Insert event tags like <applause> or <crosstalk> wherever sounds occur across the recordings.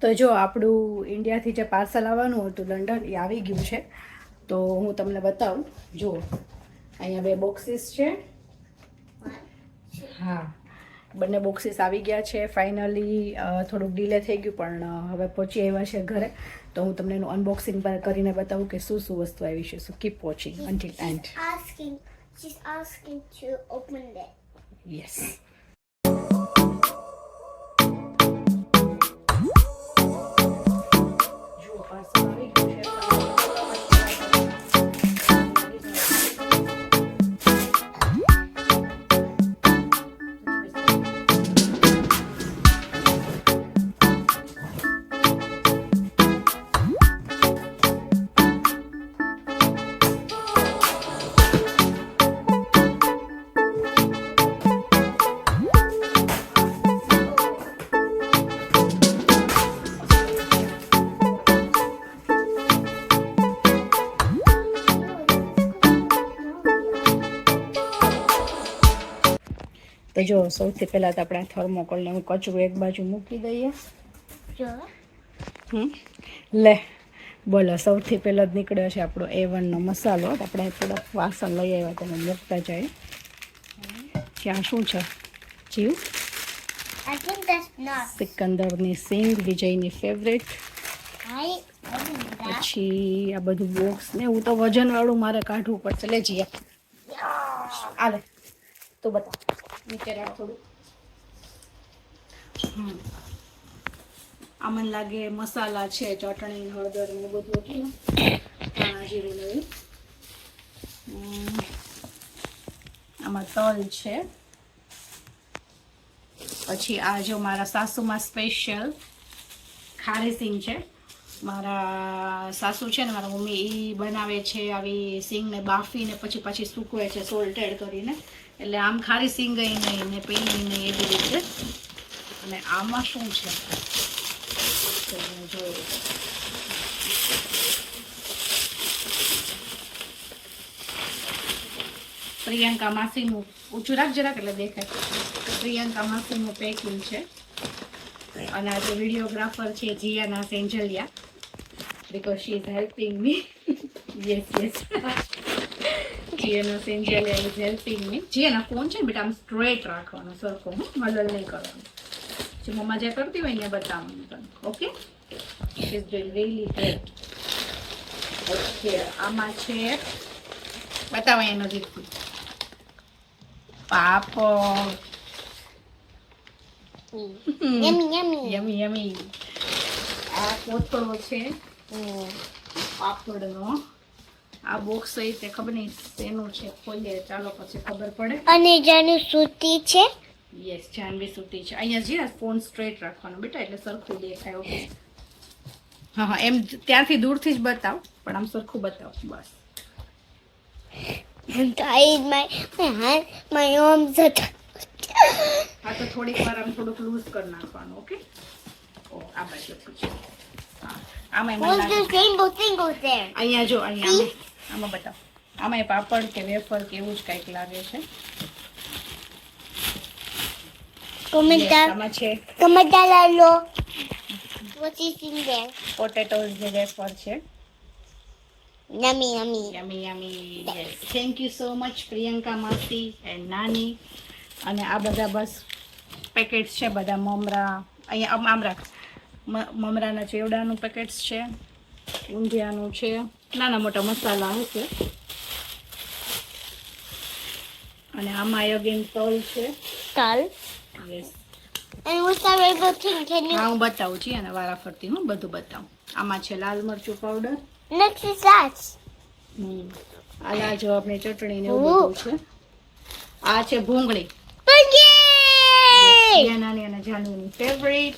તો જો આપણું ઇન્ડિયાથી જે પાર્સલ આવવાનું હતું લંડન એ આવી ગયું છે. તો હું તમને બતાવું. જુઓ અહીંયા બે બોક્સીસ છે. હા બંને બોક્સીસ આવી ગયા છે. ફાઇનલી થોડુંક ડીલે થઈ ગયું પણ હવે પહોંચી આવ્યા છે ઘરે. તો હું તમને એનું અનબોક્સિંગ કરીને બતાવું કે શું શું વસ્તુ આવી છે. શું keep watching until end asking, she's asking to open it. Yes તો જો સૌથી પહેલાં તો આપણે થર્મોકોલને હું કચરું એક બાજુ મૂકી દઈએ. લે બોલો સૌથી પહેલો જ નીકળ્યો છે આપણો એ વનનો મસાલો. આપણે થોડાક વાસણ લઈ આવ્યા તમે મૂકતા જાય. ત્યાં શું છે? જીવ. સિકંદરની સિંગ વિજયની ફેવરેટ. પછી આ બધું બોક્સ ને હું તો વજનવાળું મારે કાઢવું પડશે. લે જીયા આલે તું બતા. નીચે રાખ. આ મને લાગે મસાલા છે, ચટણી, હળદર ને બધું હતું જીરું ને આમાં તલ છે. પછી આ જો મારા સાસુમાં સ્પેશિયલ ખારી સિંગ છે. મારા સાસુ છે ને, મારા મમ્મી એ બનાવે છે, આવી સિંગને બાફીને પછી પછી સૂકવે છે, સોલ્ટેડ કરીને. એટલે આમ ખારી સિંગ નહીં ને પેલી નહીં એવી રીતે. અને આમાં શું છે? જોઈ પ્રિયંકા માસીનું, ઊંચું રાખ જરાક એટલે દેખાય. પ્રિયંકા માસીનું પેકિંગ છે. અને આ જે વિડીયોગ્રાફર છે, Jiyana Senjaliya. Because she is helping me yes me. <laughs> yes, yes. Jiyana Senjaliya is helping me. Jiyana phone છે ને બેટા આમ સ્ટ્રેટ રાખવાનો સરખો હું મલલ નહીં કરવાનો જે મમ્મા જે કરતી હોય ને બતાવું બતાવવાનું તને okay it is really great okay આમાં છે બતાવો અહીંયા નજીકથી પાપડ. યમી યમી આ કોથળો છે. પાપડનો આ બોક્સ સહિત તે ખબર નહીં શેનું છે ખોલીએ ચાલો પછી ખબર પડે. અને જાનું સૂતી છે? યસ જાનવી સૂતી છે. અહીંયા જે ફોન સ્ટ્રેટ રાખવાનો બેટા એટલે સરખું દેખાય ઓકે હા હા એમ ત્યાંથી દૂરથી જ બતાવ પણ આમ સરખું બતાવ બસ. I'm tired. My my hand, my arms are tired. હા તો થોડીક વાર આમ થોડુંક લૂઝ કરી નાખવાનું ઓકે ઓ આ બાજુથી છે. હા આમાં એમાં What's લાગે this rainbow thing over there? અહીંયા જો અહીંયા આમાં બતાવ. આમાં પાપડ કે વેફર કે એવું જ કંઈક લાગે છે? પોટેટોઝ જે વેફર છે. Yummy. Yummy yummy thank you so much Priyanka માસી એન્ડ નાની. અને આ બધા બસ પેકેટ્સ છે બધા મમરા. અહીંયા આમ આમ મ- મમરાના ચેવડાનું પેકેટ્સ છે ઊંધિયાનું છે. નાના મોટા મસાલા હશે અને આમાં અગેન તલ છે. તલ યસ? હા હું બતાવું છું અને વારાફરતી હું બધું બતાવું. આમાં છે લાલ મરચું powder Next is that. Hmm. આ લાજવાબની ચટણી ને એવું બધું છે. આ છે ભૂંગળી. નાની અને જાનુની ફેવરિટ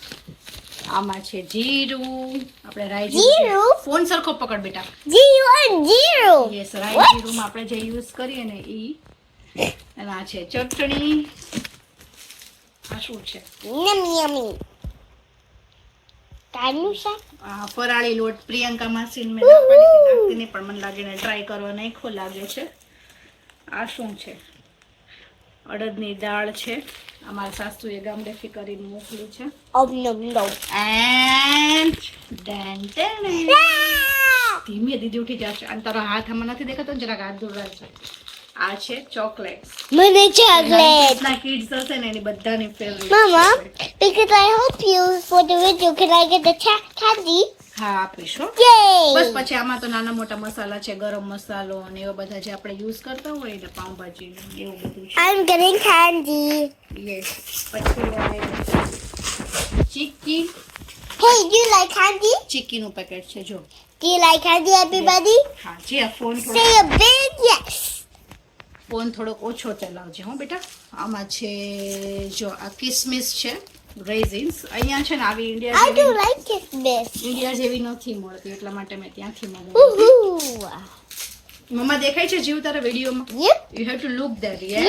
આમાં છે જીરું. આપણે રાઈ જીરું? ફોન સરખો પકડ બેટા. જીરું જીરું. યસ રાઈ? જીરુંમાં આપણે જે યુઝ કરીએ ને ઈ અને આ છે ચટણી. આ શું છે? યમી યમી કાનું શાક? આ ફરાળી લોટ પ્રિયંકા માસીન મેં ના પાડી નાખતી પણ મને લાગે ને ટ્રાય કરવા નાખો લાગે છે. આ શું છે? અડદની દાળ છે. અમારા સાસુએ ગામડેથી કરીને મોકલ્યું છે. ધીમે દીદી ઉઠી જશે અને તારો હાથ આમાં નથી દેખાતો જરાક હાથ દૂર રાખજો આ છે ચોકલેટ મને ચોકલેટ. ના કિડ્સ હશે ને એની બધાની ફેવરિટ મામા because I help you for the video, can I get the candy? હા આપીશું બસ પછી આમાં તો નાના મોટા મસાલા છે ગરમ મસાલો અને એવા બધા જે આપણે યુઝ કરતા હોય એટલે પાઉંભાજી એવું બધું છે. યસ પછી chikki chikki Hey, do you like candy? ચીક્કીનું પેકેટ છે જો Do you like candy, everybody? હા જી આ ફોન થોડો Say a big yes. Phone થોડોક ઓછો ચલાવજે હો બેટા આમાં છે જો આ કિસમિસ છે રેઝિન્સ અહીંયા છે ને આવી ઇન્ડિયા I do જેવી like Christmas. ઇન્ડિયા જેવી નથી મળતી એટલા માટે મેં ત્યાંથી મંગાવી! મમ્મા દેખાય છે જીવ તારા વિડીયોમાં. You have to look that yeah.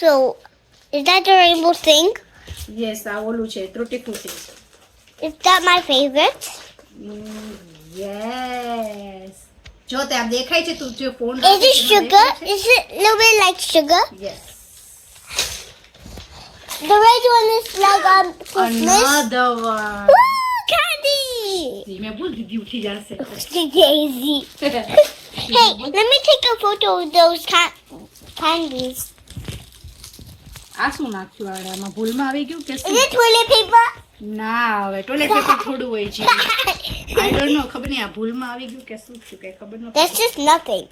So, is that the rainbow thing? Yes આ ઓલું છે ત્રુટી Frooti Is that my favorite? Yes જો તે આમ દેખાય છે તું જે phone sugar? Is it a little bit like sugar? Yes The red one is like um Christmas. another one Woo! Candy! ધીમે બોલ દીદી ઉઠી જશે Daisy. Hey, let me take a photo of those ca- candies. આ શું નાખ્યું આડે આમાં ભૂલમાં આવી ગયું કે Is શું it toilet paper? ના હવે ટોયલેટ પેપર થોડું હોય છે આઈ ડોન્ટ નો ખબર નહીં આ ભૂલમાં આવી ગયું કે શું થયું કઈ ખબર That's નથી just nothing.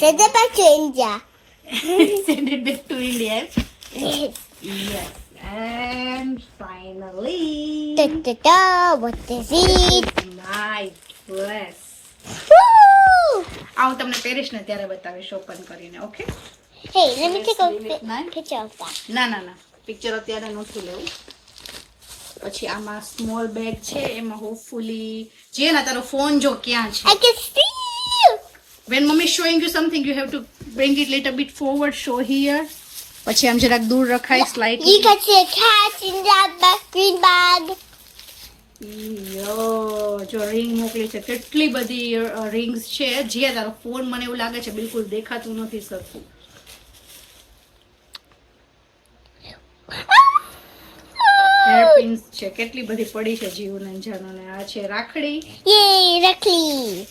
Send it back to India. send it back to India Yes. yes and finally Da da da. What is it? my dress Woo! આ હું તમને પહેરીશ ને ત્યારે બતાવીશ ઓપન કરીને okay Hey, let me Let's take a leave it pi- nine. picture of that. ના ના ના પિક્ચર અત્યારે નહોતું લેવું પછી આમાં સ્મોલ બેગ છે એમાં હોપફુલી જે ના તારો ફોન જો ક્યાં છે I can see you. when mummy is showing you something you have to bring it little bit forward show here પછી આમ જરાક દૂર રખાય You સ્લાઇડલી can see a cat in that ba- green bag. યો જો રિંગ મોકલી છે. કેટલી બધી રિંગ્સ છે. જે તારો ફોન મને એવું લાગે છે બિલકુલ દેખાતું નથી સરખું. હેરપિન્સ છે. કેટલી બધી પડી છે જીવ અંજાનો ને આ છે રાખડી. Yay, Rakli.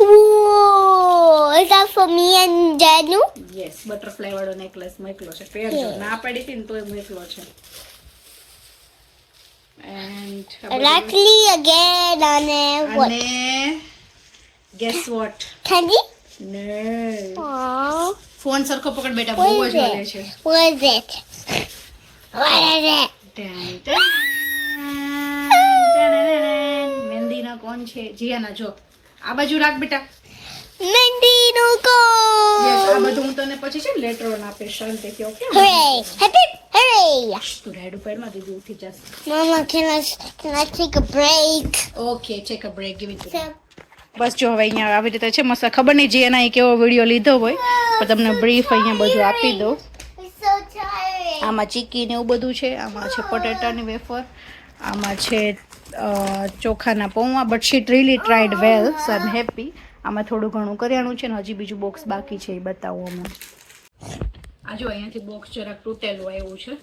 Whoa, is for me and Danu? Yes butterfly વાળો નેકલેસ મોકલો છે પહેરજો ના પડી હતી ને તોય મોકલો છે એન્ડ Rakli અગેન અને વોટ અને ગેસ વોટ Candy? ને. ફોન સરખો પકડ બેટા બહુ જ વાલે છે it? What is it? Ten ten. કોણ છે જીયાના જો આ બાજુ રાખ બેટા. Mendino યસ આ બધું હું તને પછી છે લેટર ઓન આપીશ. શાંતિથી ઓકે Hooray! Happy Hooray! તું રેડ ઉપરમાં દીધું ઉઠી જશે Mama, can I can I take a break okay take a break give it બસ જો હવે અહીંયા આવી રીતે છે મસ્ત ખબર નહીં જે એના કેવો વીડિયો લીધો હોય પણ તમને બ્રીફ અહીંયા બધું આપી દઉં. આમાં ચીકી ને એવું બધું છે આમાં છે પટેટાની વેફર આમાં છે ચોખાના પૌવા but she really tried well so I am happy આમાં થોડું ઘણું કરિયાણું છે ને હજી બીજું બોક્સ બાકી છે એ બતાવું અમે આ જો અહીંયાથી બોક્સ જરાક તૂટેલું આવ્યું છે.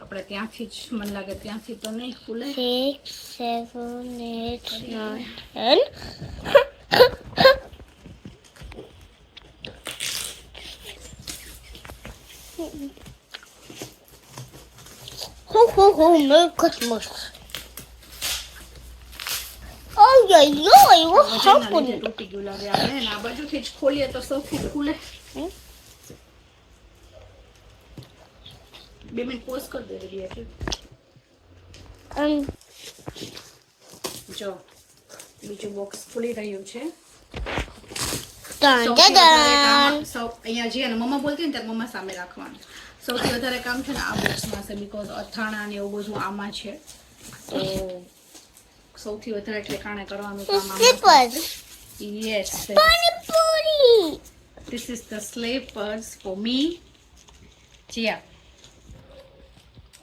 આપણે ત્યાંથી જ મને લાગે ત્યાંથી તો નહીં ખુલે. Seven, eight, nine, ten. Ho ho ho, Merry Christmas. Oh એવો happened? તૂટી ગયું લાગે આપણે ને આ બાજુથી જ ખોલીએ તો સૌથી ખુલે. બે મિનિટ પોઝ કરી દે રેડી જો બીજું બોક્સ ખુલી રહ્યું છે. અહીંયા જે અને મમ્મા બોલતી ને ત્યારે મમ્મા સામે રાખવાનું. સૌથી વધારે કામ છે ને આ બોક્સમાં છે બીકોઝ અથાણા ને એવું બધું આમાં છે. તો સૌથી વધારે ઠેકાણે કરવાનું કામ આમાં yes booty. This is the slippers for me Jiya.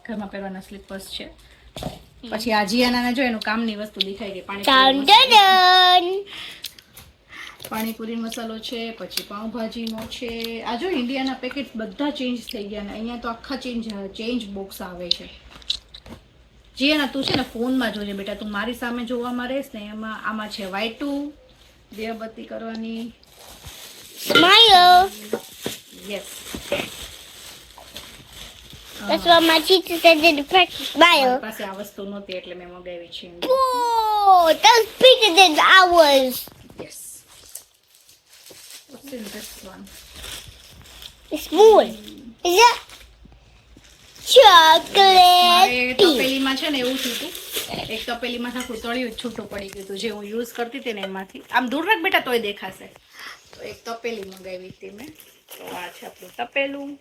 ઘરમાં પહેરવાના સ્લીપર્સ છે. પછી આ જીયાના જો એનું કામની વસ્તુ દેખાઈ ગઈ. પાણી. પાણીપુરી મસાલો. છે પછી પાઉંભાજીનો છે. આ જો ઇન્ડિયાના પેકેટ બધા ચેન્જ થઈ ગયા ને અહીંયા તો આખા ચેન્જ ચેન્જ બોક્સ આવે છે. જીયાના તું છે ને ફોનમાં જોજે બેટા તું મારી સામે જોવામાં રહેશ ને એમાં આમાં છે વાયટુ દીવાબત્તી કરવાની Smile. Yes That's what my teacher said in the practice. Smile. પાસે આ વસ્તુ નહોતી એટલે મેં મગાવી છે Whoa, that's bigger than ours. Yes What's in this one? It's small. Is that chocolate? મારે તપેલીમાં છે ને એવું થયું હતું. એક તપેલીમાં આખું તળિયું જ છૂટું પડી ગયું હતું. જે હું યુઝ કરતી હતી ને એમાંથી. આમ દૂર રાખ બેટા તોય દેખાશે. તો એક તપેલી મંગાવી હતી મેં. તો આ છે આપણું તપેલું.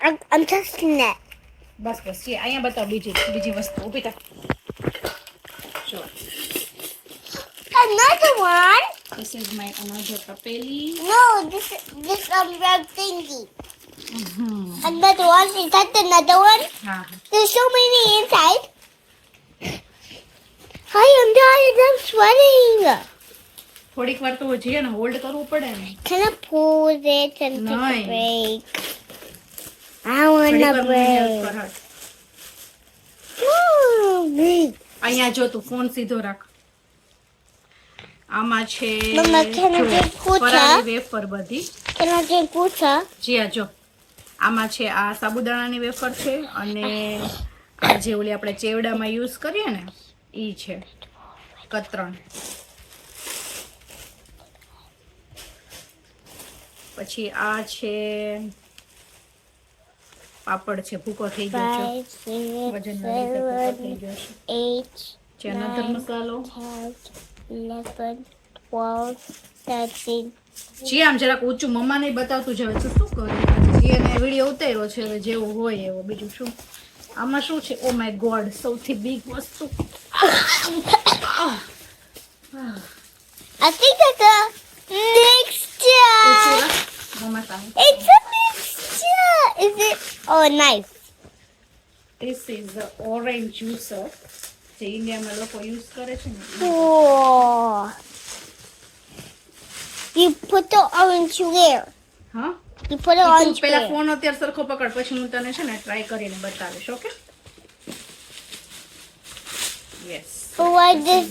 I'm, I'm testing that. બસ બસ જે અહીંયા બતાવ બીજી બીજી વસ્તુ. ઊભી થાક જો. Another one? this is my another તપેલી. No, this this um red thingy. Hmm. Another one. Is that another one? Uh-huh. There's so many inside. Hi, I'm tired. I'm sweating. થોડીક વાર તો જઈએ ને હોલ્ડ કરવું પડે ને Can I pause it and take a Nice. break? I want a break. હાલ. Mm. અહીંયા જો તું ફોન સીધો રાખ આમાં છે Mama, can I drink water? Wafer બધી Can I drink water? જી આ જો આમાં છે આ સાબુદાણાની વેફર છે અને આ જે ઓલી આપણે ચેવડામાં યુઝ કરીએ ને એ છે. કતરણ. પછી આ છે પાપડ છે ભૂકો થઈ ગયો છે. થઈ ગયો મસાલો. જી આમ જરાક ઊંચું મમ્મા નહીં બતાવતું જ હવે શું કરે જી એને વીડિયો ઉતાર્યો છે હવે જેવું હોય એવો બીજું શું આમાં શું છે ઓ માય ગોડ સૌથી બિગ વસ્તુ I think that's a ઊંચું mixture. રાખ. મમ્મા સામે It's a mixture. Is it? Oh, nice. This is the orange juicer જે ઇન્ડિયામાં લોકો યુઝ કરે છે ને Oh. You put the orange where? હા You put the તું orange પેલા where? ફોન અત્યારે સરખો પકડ પછી હું તને છે ને ટ્રાય કરીને બતાવીશ okay yes But why does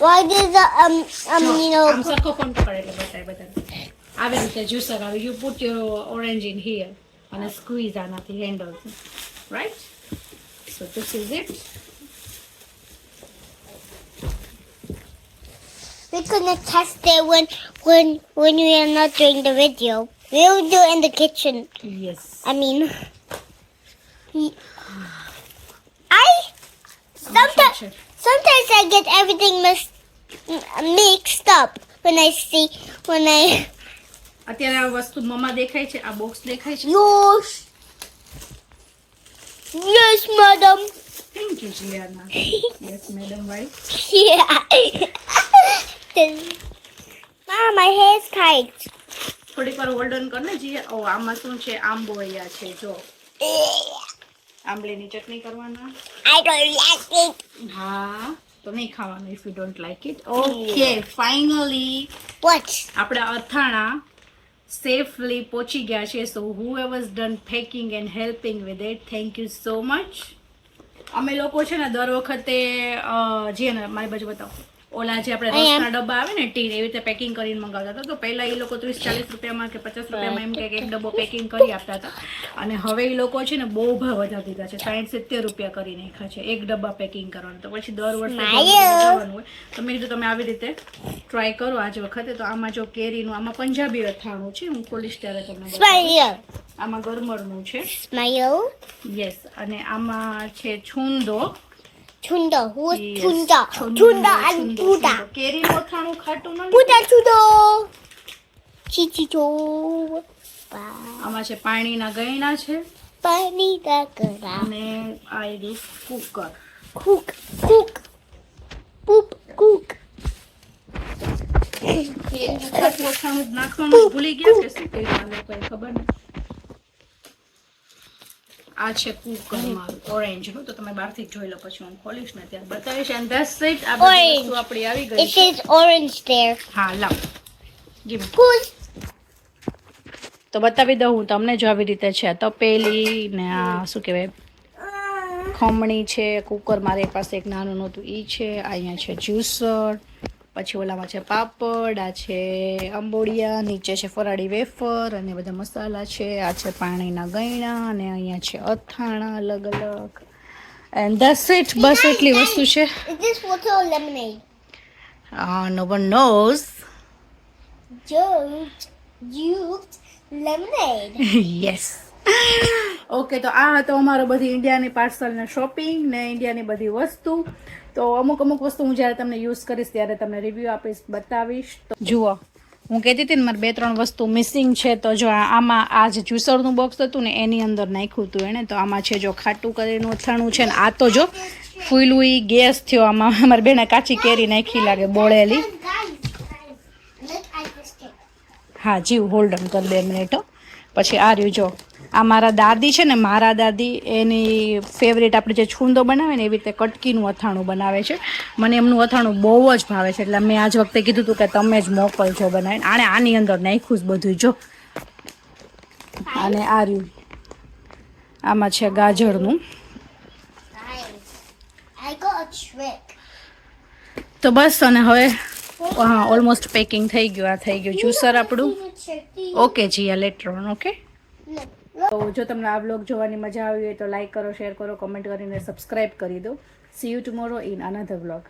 why does the um um you know આમ સરખો ફોન પકડ એટલે બતાય બતાય આવી રીતે જ્યુસર આવે. You put your orange in here અને સ્ક્વીઝ આનાથી handle right so this is it we're gonna test it when when when we are not doing the video. We'll do it in the kitchen. Yes I mean, y- I sometimes sometimes I get everything mixed mixed up when I see when I અત્યારે આ વસ્તુ મમ્મા દેખાય છે આ box દેખાય છે yes yes madam thank you Jiyana yes madam why yeah. Mom, my hair's tight. થોડીક વાર હોલ્ડન કર ને જઈએ ઓ આમાં શું છે? આંબો અહીંયા છે જો. આંબલીની ચટણી કરવાના. હા તો નહીં ખાવાનું if you don't like it okay finally આપણે અથાણા સેફલી પહોંચી ગયા છે. So whoever's done packing and helping with it thank you so much અમે લોકો છે ને દર વખતે જે મારી બાજુ બતાવો. ઓલા જે આપણે. રસના ડબ્બા આવે ને ટીન એવી રીતે પેકિંગ કરીને મંગાવતા હતા. તો પહેલા એ લોકો ત્રીસ ચાલીસ રૂપિયામાં કે પચાસ રૂપિયામાં એમ કે એક ડબ્બો પેકિંગ કરી આપતા હતા. અને હવે એ લોકો છે ને બહુ ભાવ વધારી દીધા છે. સાઠ સિત્તેર રૂપિયા કરી નાખ્યા છે એક ડબ્બા પેકિંગ કરવાનું. તો પછી દર વર્ષે. કરવાનું હોય. તો મેં કીધું તમે આવી રીતે ટ્રાય કરો આજ વખતે. તો આમાં જો કેરીનું આમાં પંજાબી અથાણું છે. હું ખોલીશ ત્યારે તમને આમાં ગરમરનું છે. યસ અને આમાં છે છુંદો. છુંદો, Tunda and છુંદો, Buddha. છુંદો. કેરીનું અથાણું ખાટું ન Buddha tudo. Chichito. આમાં છે પાણીના ગયણા છે Panita kara. અને આ એ કુકર. Cook. કેરીનું ખાટું અથાણું જ નાખવાનું ભૂલી ગયા કે શું આ લોકોએ ખબર નહીં આ છે કુકર મારું ઓરેન્જનું તો તમે બહારથી જોઈ લો પછી હું ખોલીશ ને ત્યારે બતાવીશ. એન્ડ ધેટ્સ ઇટ આ બધી વસ્તુ આપણી આવી ગઈ છે. Is orange there. હા લાવ. ગીવ કુલ તો બતાવી દઉં હું તમને જો આવી રીતે છે. તપેલી ને આ શું કહેવાય? ખમણી છે કુકર મારી પાસે એક નાનું નહોતું. એ છે અહીંયા છે જ્યુસર પછી ઓલામાં છે પાપડ આ છે અંબોડિયા નીચે છે ફરાળી વેફર અને બધા મસાલા છે. આ છે પાણીના ગયણા અને અહીંયા છે અથાણા અલગ અલગ. એન્ડ ધેટ્સ ઇટ બસ એટલી વસ્તુ છે? No one knows you lemonade. Yes <laughs> okay તો આ હતો અમારો બધી ઇન્ડિયાની પાર્સલને શોપિંગ ને ઇન્ડિયાની બધી વસ્તુ. તો અમુક અમુક વસ્તુ હું જ્યારે તમને યુઝ કરીશ ત્યારે તમને રિવ્યૂ આપીશ, બતાવીશ. તો જુઓ, હું કહેતી હતી ને મારે બે ત્રણ વસ્તુ મિસિંગ છે, તો જો આમાં આ જે જ્યુસરનું બોક્સ હતું ને એની અંદર નાખ્યું હતું એણે. તો આમાં છે જો ખાટું કરીને અથાણું છે ને આ તો જો ફૂલું ગેસ થયો આમાં. <laughs> અમારી બેને કાચી કેરી નાખી લાગે બોળેલી. હા, જીવ હોલ્ડ ઓન કરી બે મિનિટ પછી આ રહ્યું જો આ મારા દાદી છે ને મારા દાદી એની ફેવરેટ આપણે જે છૂંદો બનાવે ને એવી રીતે કટકીનું અથાણું બનાવે છે. મને એમનું અથાણું બહુ જ ભાવે છે એટલે મેં આજ વખતે કીધું હતું કે તમે જ મોકલજો બનાવીને. આણે આની અંદર નાખ્યું જ બધું જો. અને આ રહ્યું. આમાં છે ગાજરનું. તો બસ અને હવે હા ઓલમોસ્ટ પેકિંગ થઈ ગયું આ થઈ ગયું. જ્યુસર આપણું. ઓકે જી આ લેટર ઓકે. તો જો તમને આ વ્લોગ જોવાની મજા આવી હોય તો લાઈક કરો શેર કરો કમેન્ટ કરીને સબસ્ક્રાઇબ કરી દો. See you tomorrow in another vlog